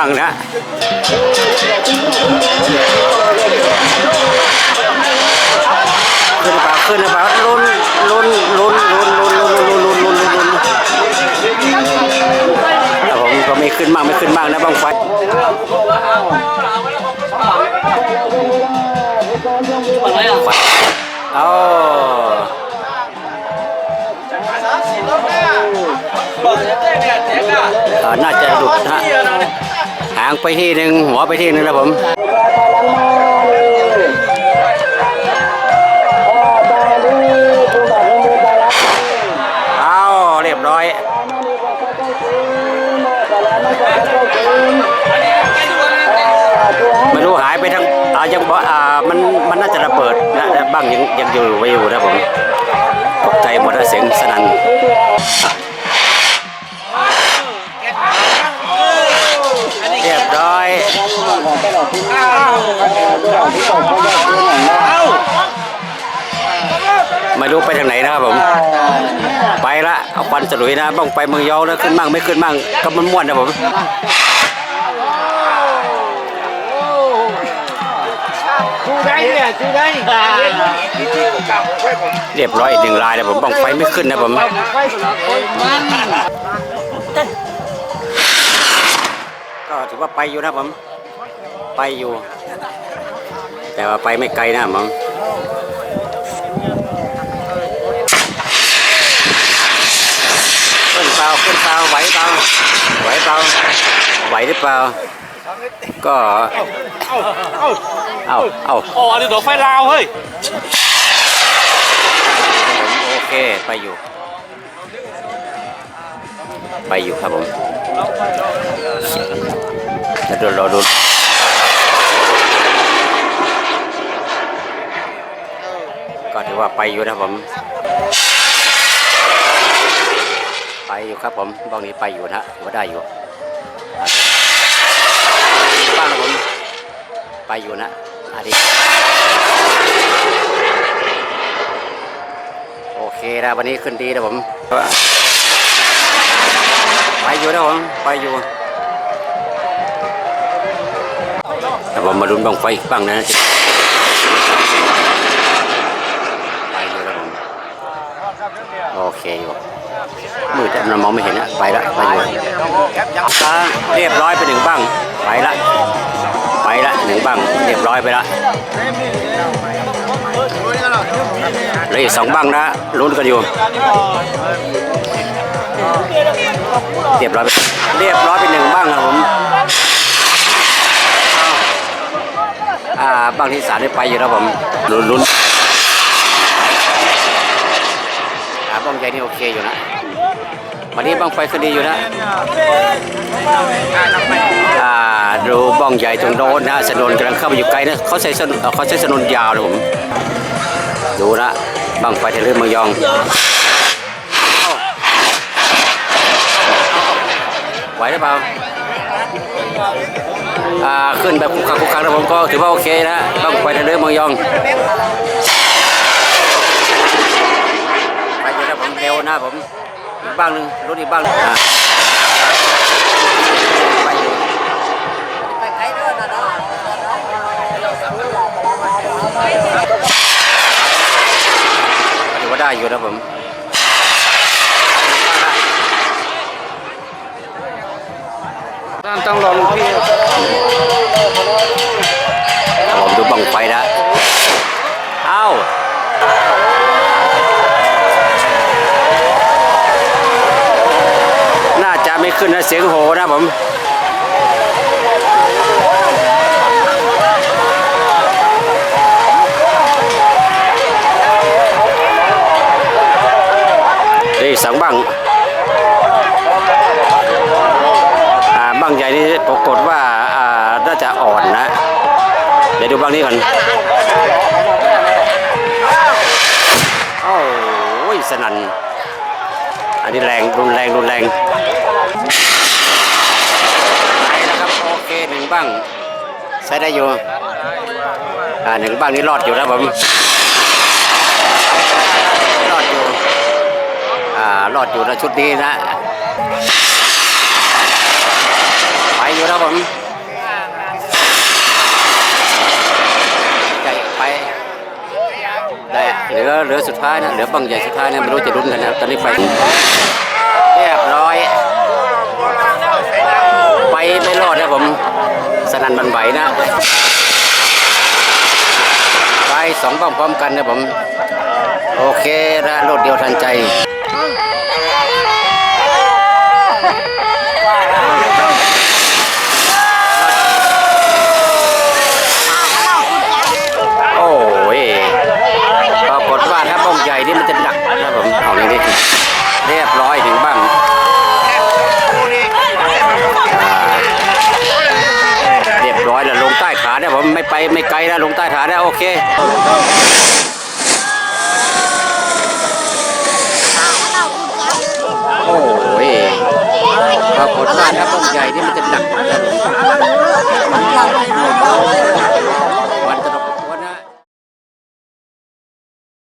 บ้างนะ ขึ้นหรือเปาขึ้นหรือเปล่าลุ้นลุ้นลุ้นลุ้นลุ้นลุ้นลุ้นลุ้นลุ้นลุ้นลุนแต่ผมก็ไม่ขึ้นมากไม่ขึ้นมากนะบางไฟเอาน่าจะหลุดนะางไปที่หนึ่งหัวไปที่หนึ่งนะผมเอาเรียบร้อยไม่รู้หายไปทางอายังอ่ามันมันน่าจะระเบิดนะบ้างยังยังอยู่ไว้อยู่นะผมตกใจหมดนะเสียงสนั่น เอาควันสลุยนะบ้องไปเมืองยองนะขึ้นมั่งไม่ขึ้นมั่งก็มันม่วนนะผมเรียบร้อยหนึ่งลายแล้วผมบ้องไฟไม่ขึ้นนะผมก็ถือว่าไปอยู่นะผมไปอยู่ แต่ว่าไปไม่ไกลนะผมขึ้นเปล่าขึ้นเปล่าไหวเปล่า ไหวเปล่าไหวหรือเปล่า ก็เอาเอา ồ đi đổ phai lao hơi ผมโอเคไปอยู่ ไปอยู่ครับผมแล้วเดี๋ยวรอดูก็ถือว่าไปอยู่นะครับผม ไปอยู่ครับผมบ้องนี้ไปอยู่นะฮะว่าได้อยู่บ้านผมไปอยู่นะอาทิตย์โอเคนะวันนี้ขึ้นดีนะผม ไปอยู่นะผมไปอยู่แต่ผมมาลุ้นบังไฟบ้างนะไปอยู่นะผมโอเคอยู่ มือแต่มันมองไม่เห็นนะไปละไปอยู่อ่าเรียบร้อยไปหนึ่งบ้างไปละไปละหนึ่งบ้างเรียบร้อยไปละเลืออีกสองบังนะลุ้นกันอยู่เรียบร้อยเรียบร้อยไปหนึ่งบังครับผมอ่าบังที่สามได้ไปอยู่แล้วผมลุ้นลุ้น อ่าบังใหญ่นี่โอเคอยู่นะวันนี้บังไฟคดีอยู่นะอ่าดูบ้องใหญ่ตรงโน้นนะสนนกำลังเข้าไปอยู่ไกลนะเขาใช้สนเขาใช้สนนยาวเลยผมดูนะบังไฟทะเลเมืองยองไหวหรือเปล่าอ่าขึ้นแบบคุกคักคุกคักนะผมก็ถือว่าโอเคนะบังไฟทะเลเมืองยอง ลนะผมอีกบ้างหนึ่งรถอีกบ้างหนึ่งไปไกลด้วยนะเนาะถือว่าได้อยู่นะผมต้องลองพี่ ไม่ขึ้นนะเสียงโหนะผมเฮ้ยสองบังอ่าบังใหญ่นี่ปรากฏว่าอ่าน่าจะอ่อนนะ เดี๋ยวดูบังนี้ก่อนโอ้ยสนั่น นนี้แรงรุนแรงรุนแรงไปแล้วครับโอเคหนึ่งบ้างใช้ได้อยู่อ่าหนึ่งบ้างนี้รอดอยู่นะผมรอดอยู่อ่ารอดอยู่นะชุดนี้นะไปอยู่อยู่ครับผมใจไปได้ เหลือเหลือสุดท้ายนะเหลือบังใหญ่สุดท้ายนะไม่รู้จะรุ้นกันนะตอนนี้ไปเรียบร้อย ไปไม่รอดนะผมสนั่นบันไหวนะไปสองบ้องพร้อมกันนะผมโอเคนะรถเดียวทันใจ ไม่ไกลนะลงใต้ฐานด้โอเคโอ้ยครับผลบ้านครัต้ใหญ่ที่มันจะหนัก